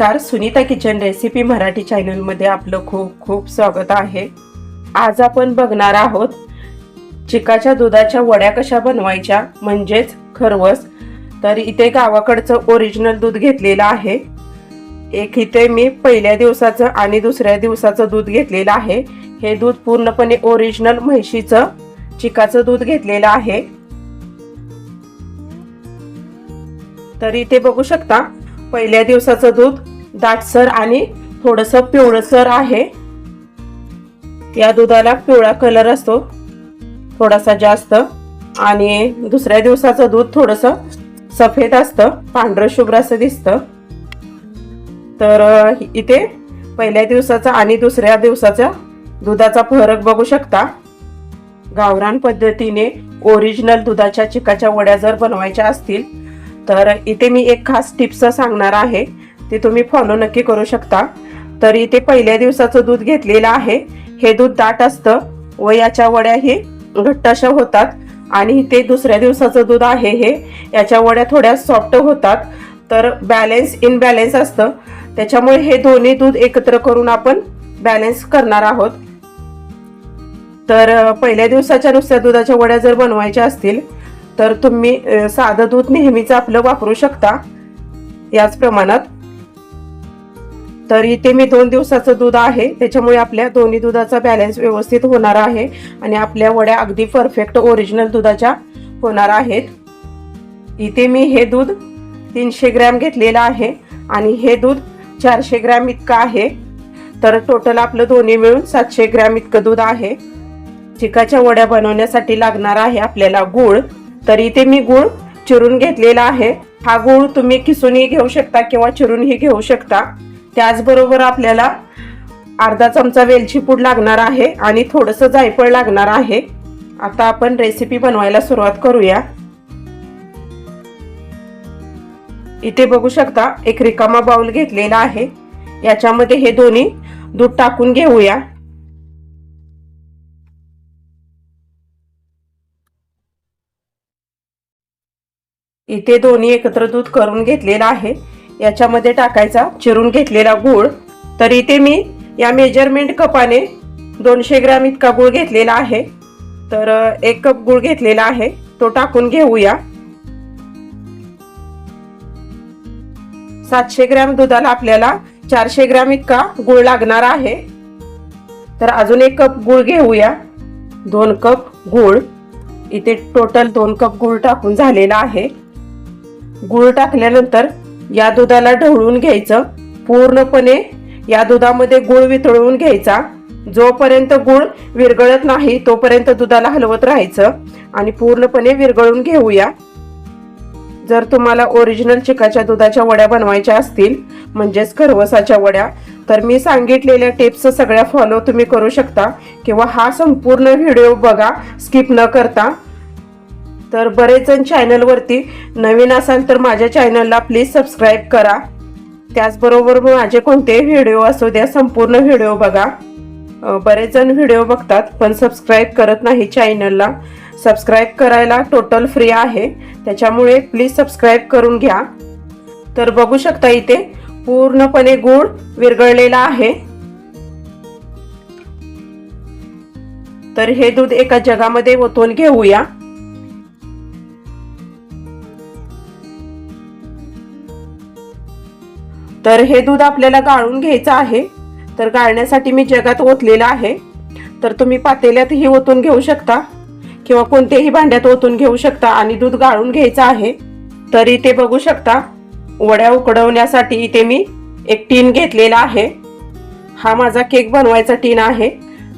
नमस्कार. Sunita kitchen recipe Marathi चॅनलमध्ये आपलं खूप खूप स्वागत आहे. आज आपण बघणार आहोत चिकाच्या दुधाच्या वड्या कशा बनवायच्या म्हणजेच खरवस. तर इथे गावाकडचं ओरिजिनल दूध घेतलेलं आहे. एक इथे मी पहिल्या दिवसाचं आणि दुसऱ्या दिवसाचं दूध घेतलेलं आहे. हे दूध पूर्णपणे ओरिजिनल म्हैशीचं चिकाचं दूध घेतलेलं आहे. तर इथे बघू शकता पहिल्या दिवसाचं दूध दाटसर आणि थोडस पिवळसर आहे. या दुधाला पिवळा कलर असतो थोडासा जास्त. आणि दुसऱ्या दिवसाचं दूध थोडस सफेद असतं पांढरं शुभ्र असं दिसतं. तर इथे पहिल्या दिवसाचा आणि दुसऱ्या दिवसाचा दुधाचा फरक बघू शकता. गावरान पद्धतीने ओरिजिनल दुधाच्या चिकाच्या वड्या जर बनवायच्या असतील तर इथे मी एक खास टिप्स सांगणार आहे. ते तुम्ही फॉलो नक्की करू शकता. तर इथे पहिल्या दिवसाचं दूध घेतलेलं आहे. हे दूध दाट असतं. व याच्या वड्या हे घट्ट अशा होतात. आणि इथे दुसऱ्या दिवसाचं दूध आहे हे. याच्या वड्या थोड्या सॉफ्ट होतात. तर बॅलेन्स इन बॅलेन्स असतं. त्याच्यामुळे हे दोन्ही दूध एकत्र करून आपण बॅलेन्स करणार आहोत. तर पहिल्या दिवसाच्या नुसत्या दुधाच्या वड्या जर बनवायच्या असतील तर तुम्ही साधं दूध नेहमीच आपलं वापरू शकता. याच प्रमाणात. तर इथे मी दोन दिवसाचं दूध आहे. त्याच्यामुळे आपल्या दोन्ही दुधाचा बॅलन्स व्यवस्थित होणार आहे. आणि आपल्या वड्या अगदी परफेक्ट ओरिजिनल दुधाच्या होणार आहेत. इथे मी हे दूध तीनशे ग्रॅम घेतलेलं आहे. आणि हे दूध चारशे ग्रॅम इतकं आहे. तर टोटल आपलं दोन्ही मिळून सातशे ग्रॅम इतकं दूध आहे. चिकाच्या वड्या बनवण्यासाठी लागणार आहे आपल्याला गूळ. तर इथे मी गूळ चिरून घेतलेला आहे. हा गूळ तुम्ही किसूनही घेऊ शकता किंवा चिरूनही घेऊ शकता. त्याचबरोबर आपल्याला अर्धा चमचा वेलची पूड लागणार आहे आणि थोडंसं जायफळ लागणार आहे. आता आपण रेसिपी बनवायला सुरुवात करूया. इथे बघू शकता एक रिकामा बाउल घेतलेला आहे. याच्यामध्ये हे दोन्ही दूध टाकून घेऊया. इथे दोन्ही एकत्र दूध करून घेतलेला आहे. याच्यामध्ये टाकायचा चिरून घेतलेला गूळ. तर इथे मी या मेजरमेंट कपाने दोनशे ग्रॅम इतका गूळ घेतलेला आहे. तर एक कप गूळ घेतलेला आहे. तो टाकून घेऊया. सातशे ग्रॅम दुधाला आपल्याला चारशे ग्रॅम इतका गूळ लागणार आहे. तर अजून एक कप गूळ घेऊया. दोन कप गूळ. इथे टोटल दोन कप गूळ टाकून झालेला आहे. गूळ टाकल्यानंतर या दुधाला ढवळून घ्यायचं. पूर्णपणे या दुधामध्ये गूळ वितळवून घ्यायचा. जोपर्यंत गूळ विरघळत नाही तोपर्यंत दुधाला हलवत राहायचं. आणि पूर्णपणे विरघळून घेऊया. जर तुम्हाला ओरिजिनल चिकाच्या दुधाच्या वड्या बनवायच्या असतील म्हणजेच खरवसाच्या वड्या तर मी सांगितलेल्या टिप्स सगळ्या फॉलो तुम्ही करू शकता. किंवा हा संपूर्ण व्हिडिओ बघा स्किप न करता. तर बरेच जण चॅनलवरती नवीन असाल तर माझ्या चॅनलला प्लीज सबस्क्राईब करा. त्याचबरोबर माझे कोणतेही व्हिडिओ असू द्या संपूर्ण व्हिडिओ बघा. बरेच जण व्हिडिओ बघतात पण सबस्क्राईब करत नाही चॅनलला सबस्क्राईब करायला टोटल फ्री आहे. त्याच्यामुळे प्लीज सबस्क्राईब करून घ्या. तर बघू शकता इथे पूर्णपणे गूळ विरघळलेला आहे. तर हे दूध एका जगामध्ये ओतून घेऊया. तर हे दूध आपल्याला गाळून घ्यायचं आहे. तर गाळण्यासाठी मी जगात ओतलेलं आहे. तर तुम्ही पातेल्यातही ओतून घेऊ शकता किंवा कोणत्याही भांड्यात ओतून घेऊ शकता आणि दूध गाळून घ्यायचं आहे. तर इथे बघू शकता. वड्या उकडवण्यासाठी इथे मी एक टीन घेतलेला आहे. हा माझा केक बनवायचा टीन आहे.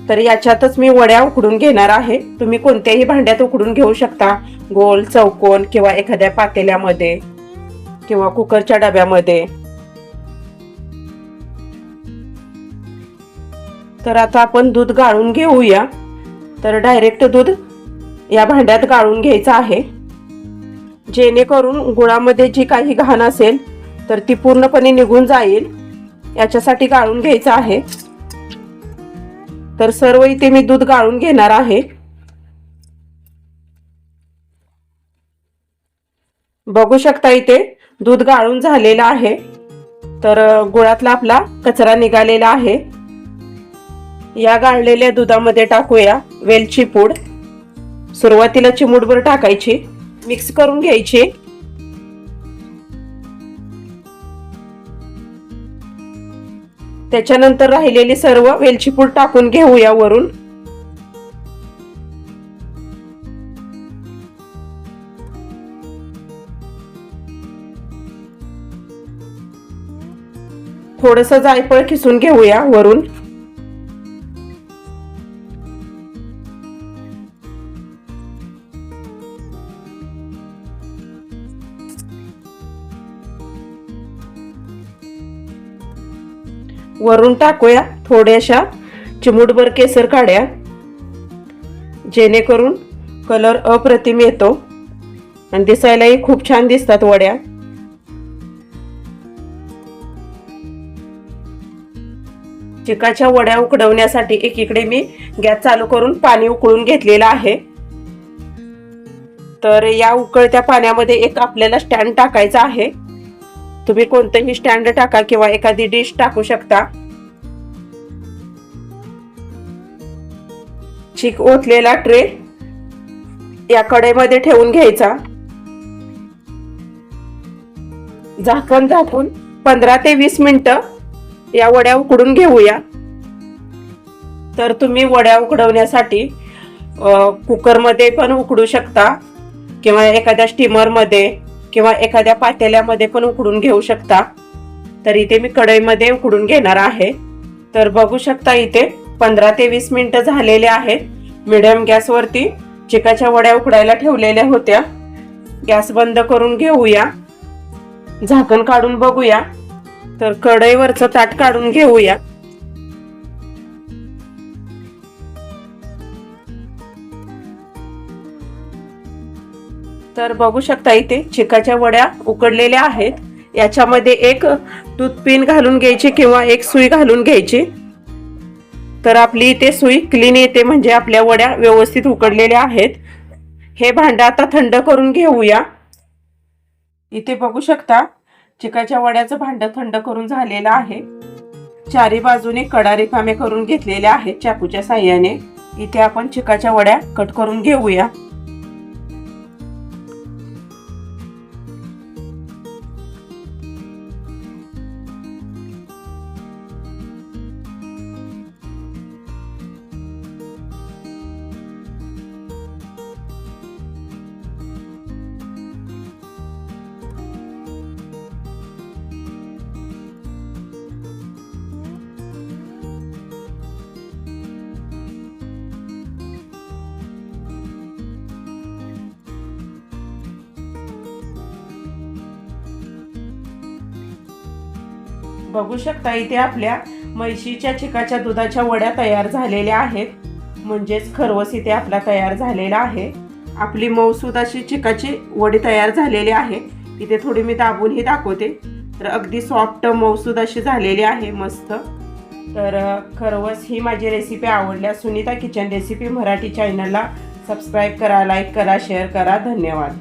तर याच्यातच मी वड्या उकडून घेणार आहे. तुम्ही कोणत्याही भांड्यात उकडून घेऊ शकता. गोल चौकोन किंवा एखाद्या पातेल्यामध्ये किंवा कुकरच्या डब्यामध्ये. तर आता आपण दूध गाळून घेऊया. तर डायरेक्ट दूध या भांड्यात गाळून घ्यायचं आहे. जेणेकरून गुळामध्ये जी काही घाण असेल तर ती पूर्णपणे निघून जाईल. याच्यासाठी गाळून घ्यायचं आहे. तर सर्व इथे मी दूध गाळून घेणार आहे. बघू शकता इथे दूध गाळून झालेलं आहे. तर गुळातला आपला कचरा निघालेला आहे. या गाळलेल्या दुधामध्ये टाकूया वेलची पूड. सुरुवातीला चिमूटभर टाकायची. मिक्स करून घ्यायची. त्याच्यानंतर राहिलेली सर्व वेलची पूड टाकून घेऊया वरून. थोडस जायफळ खिसून घेऊया वरून. वरून टाकूया थोड्याशा चिमूटभर केसर काढ्या. जेणेकरून कलर अप्रतिम येतो आणि दिसायलाही खूप छान दिसतात वड्या. चिकाच्या वड्या उकडवण्यासाठी एकीकडे मी गॅस चालू करून पाणी उकळून घेतलेलं आहे. तर या उकळत्या पाण्यामध्ये एक आपल्याला स्टँड टाकायचा आहे. तुम्ही कोणतंही स्टँड टाका किंवा एखादी डिश टाकू शकता. चिक ओतलेला ट्रे या कडेमध्ये ठेवून घ्यायचा. झाकण झाकून पंधरा ते वीस मिनिट या वड्या उकडून घेऊया. तर तुम्ही वड्या उकडवण्यासाठी कुकरमध्ये पण उकडू शकता किंवा एखाद्या स्टीमरमध्ये किंवा एखाद्या पातेल्यामध्ये पण उकडून घेऊ शकता. तर इथे मी कढईमध्ये उकडून घेणार आहे. तर बघू शकता इथे पंधरा ते वीस मिनटं झालेले आहेत. मिडियम गॅसवरती चिकाच्या वड्या उकडायला ठेवलेल्या होत्या. गॅस बंद करून घेऊया. झाकण काढून बघूया. तर कढईवरचं ताट काढून घेऊया. तर बघू शकता इथे चिकाच्या वड्या उकडलेल्या आहेत. याच्यामध्ये एक टूथपिन घालून घ्यायची किंवा एक सुई घालून घ्यायची. तर आपली इथे सुई क्लीन येते म्हणजे आपल्या वड्या व्यवस्थित उकडलेल्या आहेत. हे भांडं आता थंड करून घेऊया. इथे बघू शकता चिकाच्या वड्याचं भांडं थंड करून झालेलं आहे. चारी बाजूने कडा रिकामे करून घेतलेल्या आहेत चाकूच्या साह्याने. इथे आपण चिकाच्या वड्या कट करून घेऊया. बघू शकता इथे आपल्या म्हैशीच्या चिकाच्या दुधाच्या वड्या तयार झालेल्या आहेत. म्हणजेच खरवस इथे आपला तयार झालेला आहे. आपली मऊसूद अशी चिकाची वडी तयार झालेली आहे. इथे थोडी मी दाबूनही दाखवते. तर अगदी सॉफ्ट मऊसूद अशी झालेली आहे मस्त. तर खरवस ही माझी रेसिपी आवडल्या सुनीता किचन रेसिपी मराठी चॅनलला सबस्क्राईब करा लाईक करा शेअर करा. धन्यवाद.